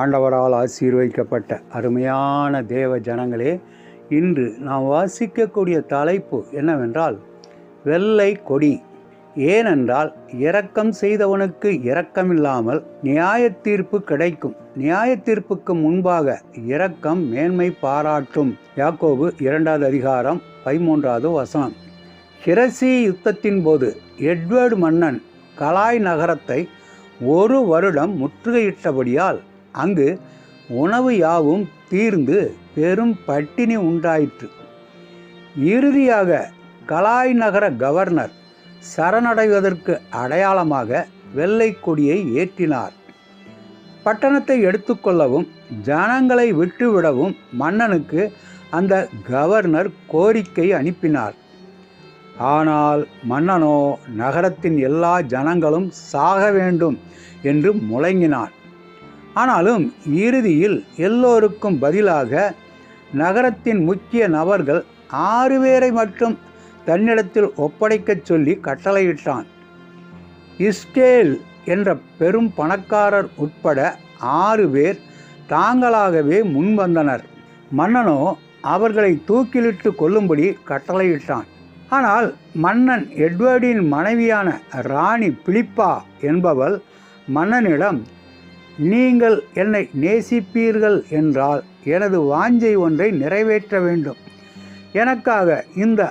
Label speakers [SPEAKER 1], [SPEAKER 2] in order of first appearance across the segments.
[SPEAKER 1] ஆண்டவரால் ஆசீர்வதிக்கப்பட்ட அருமையான தேவ ஜனங்களே இன்று நாம் வாசிக்கக்கூடிய தலைப்பு என்னவென்றால் வெள்ளை கொடி ஏனென்றால் இரக்கம் செய்தவனுக்கு இரக்கமில்லாமல் நியாய தீர்ப்பு கிடைக்கும் நியாய தீர்ப்புக்கு முன்பாக இரக்கம் மேன்மை பாராட்டும் யாக்கோபு இரண்டாவது அதிகாரம் பதிமூன்றாவது வசனம் கிரசி யுத்தத்தின் போது எட்வர்டு மன்னன் கலாய் நகரத்தை ஒரு வருடம் முற்றுகையிட்டபடியால் அங்கு உணவு யாவும் தீர்ந்து பெரும் பட்டினி உண்டாயிற்று இறுதியாக கலாய் நகர கவர்னர் சரணடைவதற்கு அடையாளமாக வெள்ளை கொடியை ஏற்றினார் பட்டணத்தை எடுத்துக்கொள்ளவும் ஜனங்களை விட்டுவிடவும் மன்னனுக்கு அந்த கவர்னர் கோரிக்கை அனுப்பினார் ஆனால் மன்னனோ நகரத்தின் எல்லா ஜனங்களும் சாக வேண்டும் என்று முழங்கினான் ஆனாலும் இறுதியில் எல்லோருக்கும் பதிலாக நகரத்தின் முக்கிய நபர்கள் ஆறு பேரை மட்டும் தன்னிடத்தில் ஒப்படைக்கச் சொல்லி கட்டளையிட்டான் இஸ்டேல் என்ற பெரும் பணக்காரர் உட்பட ஆறு பேர் தாங்களாகவே முன்வந்தனர் மன்னனோ அவர்களை தூக்கிலிட்டு கொல்லும்படி கட்டளையிட்டான் ஆனால் மன்னன் எட்வர்டின் மனைவியான ராணி பிலிப்பா என்பவள் மன்னனிடம் நீங்கள் என்னை நேசிப்பீர்கள் என்றால் எனது வாஞ்சை ஒன்றை நிறைவேற்ற வேண்டும் எனக்காக இந்த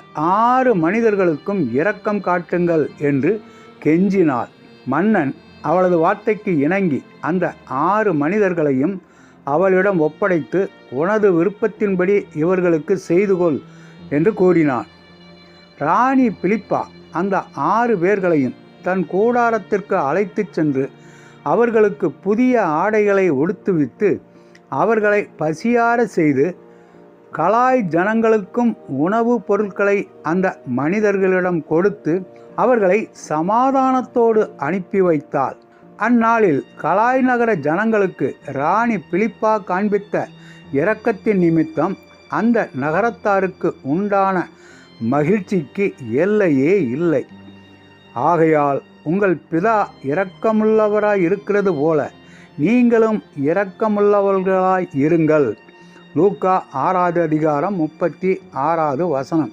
[SPEAKER 1] ஆறு மனிதர்களுக்கும் இரக்கம் காட்டுங்கள் என்று கெஞ்சினாள் மன்னன் அவளது வார்த்தைக்கு இணங்கி அந்த ஆறு மனிதர்களையும் அவளிடம் ஒப்படைத்து உனது விருப்பத்தின்படி இவர்களுக்கு செய்து கொள் என்று கூறினான் ராணி பிலிப்பா அந்த ஆறு பேர்களையும் தன் கூடாரத்திற்கு அழைத்துச் சென்று அவர்களுக்கு புதிய ஆடைகளை உடுத்துவித்து அவர்களை பசியார செய்து கலாய் ஜனங்களுக்கும் உணவுப் பொருட்களை அந்த மனிதர்களிடம் கொடுத்து அவர்களை சமாதானத்தோடு அனுப்பி வைத்தாள் அந்நாளில் கலாய் நகர ஜனங்களுக்கு ராணி பிலிப்பா காண்பித்த இரக்கத்தின் நிமித்தம் அந்த நகரத்தாருக்கு உண்டான மகிழ்ச்சிக்கு எல்லையே இல்லை ஆகையால் உங்கள் பிதா இரக்கமுள்ளவராய் இருக்கிறது போல நீங்களும் இரக்கமுள்ளவர்களாய் இருங்கள் லூக்கா ஆறாவது அதிகாரம் முப்பத்தி ஆறாவது வசனம்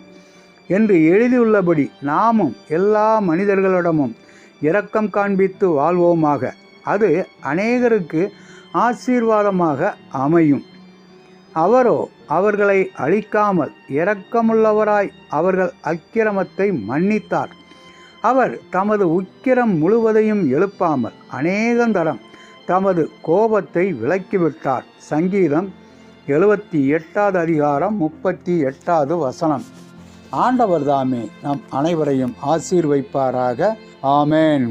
[SPEAKER 1] என்று எழுதியுள்ளபடி நாமும் எல்லா மனிதர்களிடமும் இரக்கம் காண்பித்து வாழ்வோமாக அது அநேகருக்கு ஆசீர்வாதமாக அமையும் அவரோ அவர்களை அழிக்காமல் இரக்கமுள்ளவராய் அவர்கள் அக்கிரமத்தை மன்னித்தார் அவர் தமது உக்கிரம் முழுவதையும் எழுப்பாமல் அநேகந்தரம் தமது கோபத்தை விலக்கிவிட்டார் சங்கீதம் எழுபத்தி எட்டாவது அதிகாரம் முப்பத்தி எட்டாவது வசனம் ஆண்டவர்தாமே நம் அனைவரையும் ஆசீர்வைப்பாராக ஆமேன்